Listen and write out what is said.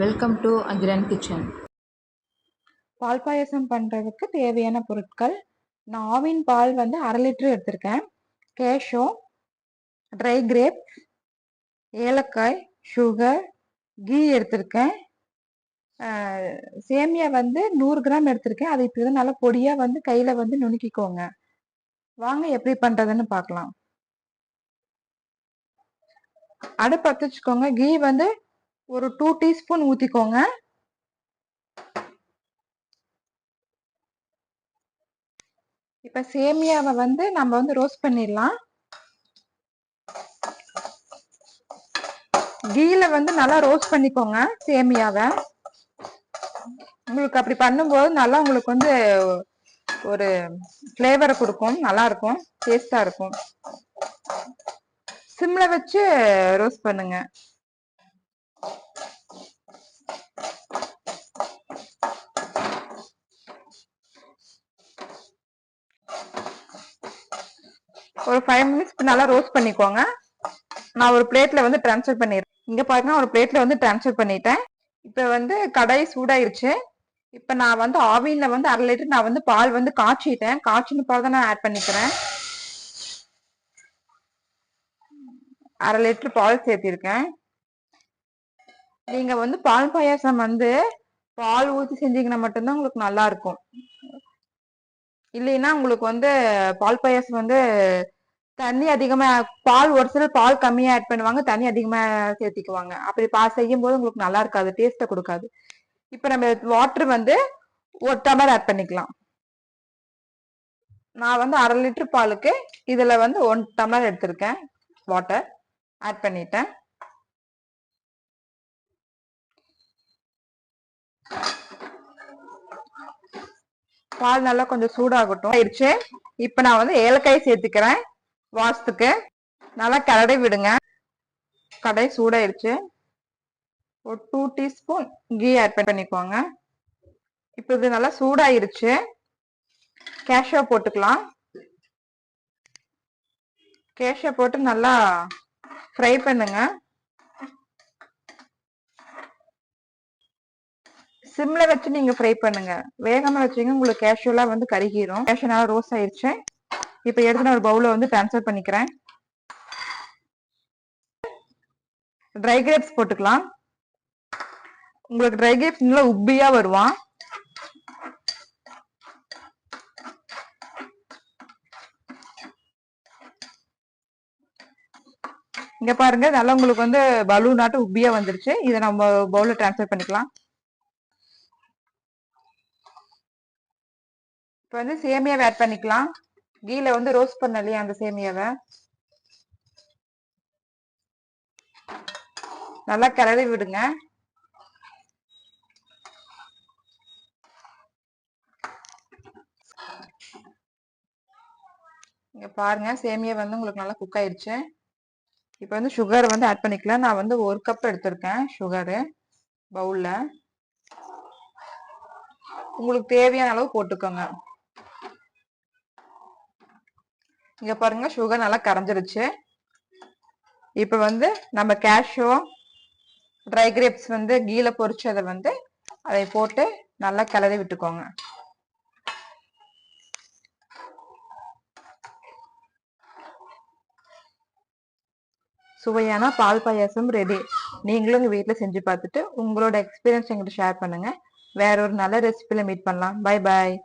Welcome to Akiran kitchen பால் பாயாசம் பண்ணுறதுக்கு தேவையான பொருட்கள். நான் ஆவின் பால் வந்து அரை லிட்டர் எடுத்திருக்கேன். கேஷோ ட்ரை கிரேப் ஏலக்காய் சுகர் கீ எடுத்திருக்கேன். சேமியா வந்து நூறு கிராம் எடுத்திருக்கேன். அதை இப்போ நல்லா பொடியாக வந்து கையில் வந்து நுணுக்கிக்கோங்க. வாங்க எப்படி பண்ணுறதுன்னு பார்க்கலாம். அடுப்பு பற்ற வச்சுக்கோங்க கீ வந்து ஒரு டூ டீஸ்பூன் ஊற்றிக்கோங்க இப்போ சேமியாவை வந்து நம்ம வந்து ரோஸ்ட் பண்ணிடலாம். கீழ வந்து நல்லா ரோஸ்ட் பண்ணிக்கோங்க சேமியாவை. உங்களுக்கு அப்படி பண்ணும்போது நல்லா உங்களுக்கு வந்து ஒரு ஃப்ளேவரை கொடுக்கும். நல்லா இருக்கும். டேஸ்டா இருக்கும். சிம்ல வச்சு ரோஸ்ட் பண்ணுங்க. ஒரு ஃபைவ் மினிட்ஸ் நல்லா ரோஸ்ட் பண்ணிக்கோங்க. நான் ஒரு பிளேட்ல வந்து ட்ரான்ஸ்ஃபர் பண்ணிடுறேன். இங்க பாருங்க ஒரு பிளேட்ல வந்து ட்ரான்ஸ்ஃபர் பண்ணிட்டேன். இப்போ வந்து கடாய் சூடாயிருச்சு. இப்போ நான் வந்து ஆவியில் வந்து அரை லிட்டர் நான் வந்து பால் வந்து காய்ச்சிட்டேன். காய்ச்சின பால் தான் நான் ஆட் பண்ணிக்கிறேன். அரை லிட்டர் பால் சேர்த்திருக்கேன். நீங்க வந்து பால் பாயாசம் வந்து பால் ஊற்றி செஞ்சீங்கன்னா மட்டும்தான் உங்களுக்கு நல்லா இருக்கும். இல்லைன்னா உங்களுக்கு வந்து பால் பாயாசம் வந்து தண்ணி அதிகமா பால் ஒரு சிலர் பால் கம்மியா ஆட் பண்ணுவாங்க தண்ணி அதிகமா சேர்த்திக்குவாங்க. அப்படி பா செய்யும் போது உங்களுக்கு நல்லா இருக்காது டேஸ்ட்டை கொடுக்காது. இப்ப நம்ம வாட்டர் வந்து ஒரு டம்ளர் ஆட் பண்ணிக்கலாம். நான் வந்து அரை லிட்டர் பாலுக்கு இதுல வந்து ஒன் டம்ளர் எடுத்திருக்கேன் வாட்டர் ஆட் பண்ணிட்டேன். பால் நல்லா கொஞ்சம் சூடாகட்டும். ஆயிடுச்சு. இப்போ நான் வந்து ஏலக்காய் சேர்த்துக்கிறேன். வாசத்துக்கு. நல்லா கரடை விடுங்க. கடை சூடாயிருச்சு ஒரு டூ டீஸ்பூன் கீ ஆட் பண்ணிக்கோங்க. இப்போ இது நல்லா சூடாயிருச்சு. கேஷோ போட்டுக்கலாம். கேஷோ போட்டு நல்லா ஃப்ரை பண்ணுங்க. சிம்ல வச்சு நீங்க ஃப்ரை பண்ணுங்க. வேகமா வச்சீங்க உங்களுக்கு கேஷுவலா வந்து கருகிரும். கேஷுவலா நல்லா ரோஸ் ஆயிருச்சு. இப்போ எடுத்து நான் ஒரு பவுல வந்து ட்ரான்ஸ்ஃபர் பண்ணிக்கிறேன். ட்ரை கிரேப்ஸ் போட்டுக்கலாம். உங்களுக்கு ட்ரை கிரேப்ஸ் நல்லா உப்பியா வருவான். இங்க பாருங்க நல்லா உங்களுக்கு வந்து பலூன் நாட்டு உப்பியா வந்துருச்சு. இதை நம்ம பவுல ட்ரான்ஸ்ஃபர் பண்ணிக்கலாம். இப்போ வந்து சேமியாவை ஆட் பண்ணிக்கலாம். கீல வந்து ரோஸ்ட் பண்ண இல்லையா அந்த சேமியாவை? நல்லா கிளறி விடுங்க. இங்க பாருங்க சேமியா வந்து உங்களுக்கு நல்லா குக் ஆயிடுச்சு. இப்போ வந்து சுகர் வந்து ஆட் பண்ணிக்கலாம். நான் வந்து ஒரு கப் எடுத்திருக்கேன் சுகரு பவுல்ல உங்களுக்கு தேவையான அளவு போட்டுக்கோங்க. இங்க பாருங்க சுகர் நல்லா கரைஞ்சிருச்சு. இப்போ வந்து நம்ம கேஷோ ட்ரை கிரேப்ஸ் வந்து கீழே பொரிச்சதை வந்து அதை போட்டு நல்லா கிளறி விட்டுக்கோங்க. சுவையான பால் பாயாசம் ரெடி நீங்களும் உங்க வீட்டில் செஞ்சு பார்த்துட்டு உங்களோட எக்ஸ்பீரியன்ஸ் எங்கிட்ட ஷேர் பண்ணுங்க. வேற ஒரு நல்ல ரெசிபியில் மீட் பண்ணலாம். Bye bye